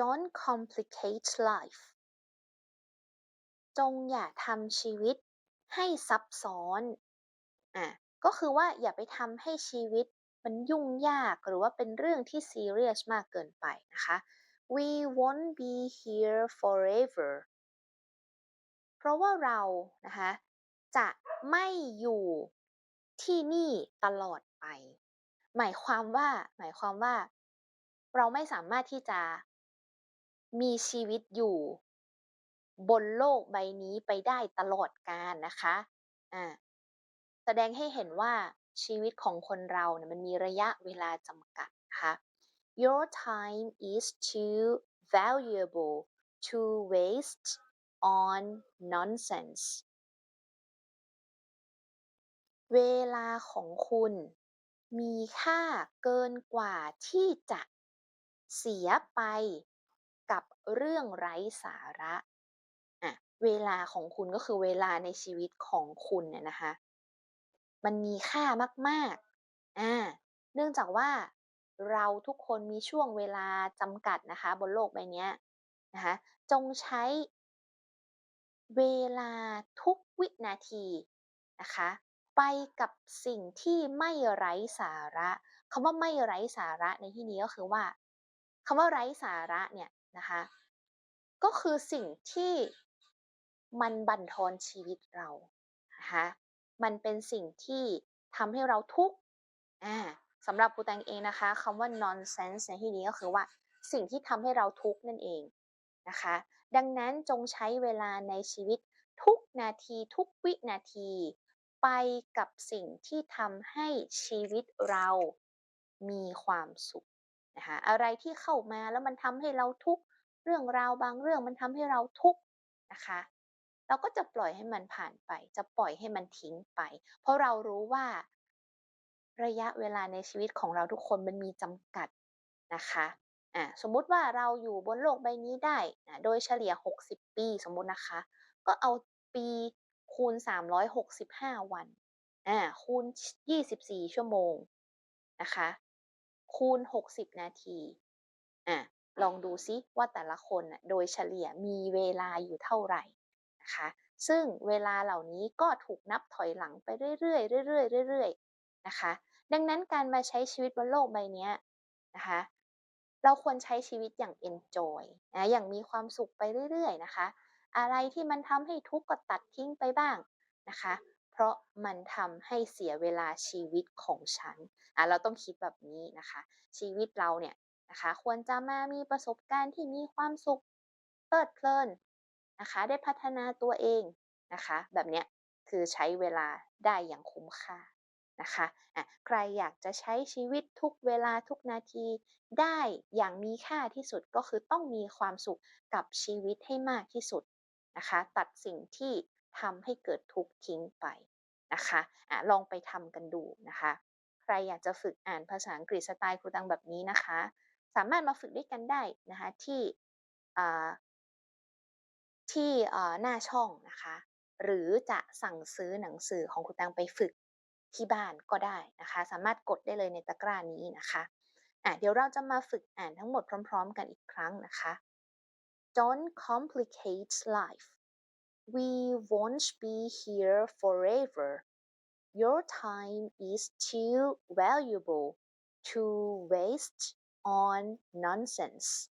don't complicate life จงอย่าทำชีวิตให้ซับซ้อนอะก็คือว่าอย่าไปทำให้ชีวิตมันยุ่งยากหรือว่าเป็นเรื่องที่ซีเรียสมากเกินไปนะคะ we won't be here forever เพราะว่าเรานะคะจะไม่อยู่ที่นี่ตลอดไป หมายความว่า หมายความว่า เราไม่สามารถที่จะ มีชีวิตอยู่ บนโลกใบนี้ไปได้ตลอดกาลนะคะอ่าแสดงให้เห็นว่าชีวิตของคนเราเนี่ยมันมีระยะเวลาจำกัดนะคะ Your time is too valuable to waste on nonsense เวลาของคุณมีค่าเกินกว่าที่จะเสียไป กับเรื่องไร้สาระอะเวลาของคุณก็คือเวลาในชีวิตของคุณเนี่ยนะคะ มันมีค่ามากๆอ่าเนื่องจากว่าเราทุกคนมีช่วงเวลาจำกัดนะคะ บนโลกใบนี้นะคะจงใช้เวลาทุกวินาทีนะคะ ไปกับสิ่งที่ไม่ไร้สาระคำว่าไม่ไร้สาระในที่นี้ก็คือว่าคำว่าไร้สาระเนี่ย นะคะ ก็คือสิ่งที่มันบั่นทอนชีวิตเรานะคะมันเป็นสิ่งที่ทำให้เราทุกข์อ่าสำหรับครูแตงเองนะคะคำว่า nonsense ในที่นี้ก็คือว่าสิ่งที่ทำให้เราทุกข์นั่นเองนะคะ ดังนั้นจงใช้เวลาในชีวิตทุกนาทีทุกวินาที ไปกับสิ่งที่ทำให้ชีวิตเรามีความสุข นะคะอะไรที่เข้ามาแล้วมันทำให้เราทุกข์เรื่องราวบางเรื่องมันทำให้เราทุกข์นะคะ เราก็จะปล่อยให้มันผ่านไป จะปล่อยให้มันทิ้งไป เพราะเรารู้ว่าระยะเวลาในชีวิตของเราทุกคนมันมีจำกัดนะคะอ่าสมมุติว่าเราอยู่บนโลกใบนี้ได้นะโดยเฉลี่ย 60 ปีสมมุตินะคะ ก็เอาปีคูณ 365 วันอ่าคูณ 24 ชั่วโมงนะคะ คูณ 60 นาทีอ่าลองดูซิว่าแต่ละคนโดยเฉลี่ยมีเวลาอยู่เท่าไหร่นะคะซึ่งเวลาเหล่านี้ก็ถูกนับถอยหลังไปเรื่อยๆเรื่อยๆเรื่อยๆนะคะ ดังนั้นการมาใช้ชีวิตบนโลกใบนี้นะคะเราควรใช้ชีวิตอย่าง enjoy นะอย่างมีความสุขไปเรื่อยๆนะคะ อะไรที่มันทำให้ทุกข์ก็ตัดทิ้งไปบ้างนะคะ เพราะมันทำให้เสียเวลาชีวิตของฉันอะเราต้องคิดแบบนี้นะคะ ชีวิตเราเนี่ยนะคะควรจะมามีประสบการณ์ที่มีความสุขเพลิดเพลินนะคะได้พัฒนาตัวเองนะคะ แบบเนี้ยคือใช้เวลาได้อย่างคุ้มค่านะคะอะใครอยากจะใช้ชีวิตทุกเวลาทุกนาทีได้อย่างมีค่าที่สุดก็คือต้องมีความสุขกับชีวิตให้มากที่สุดนะคะ ตัดสิ่งที่ ทำให้เกิดทุกข์ทิ้งไปนะคะอะลองไปทำกันดูนะคะ ใครอยากจะฝึกอ่านภาษาอังกฤษสไตล์ครูตังแบบนี้นะคะ สามารถมาฝึกด้วยกันได้นะคะที่ที่หน้าช่องนะคะ หรือจะสั่งซื้อหนังสือของคุณตังไปฝึกที่บ้านก็ได้นะคะ สามารถกดได้เลยในตะกร้านี้นะคะอะเดี๋ยวเราจะมาฝึกอ่านทั้งหมดพร้อม ๆ กันอีกครั้งนะคะ Don't complicate life we won't be here forever. Your time is too valuable to waste on nonsense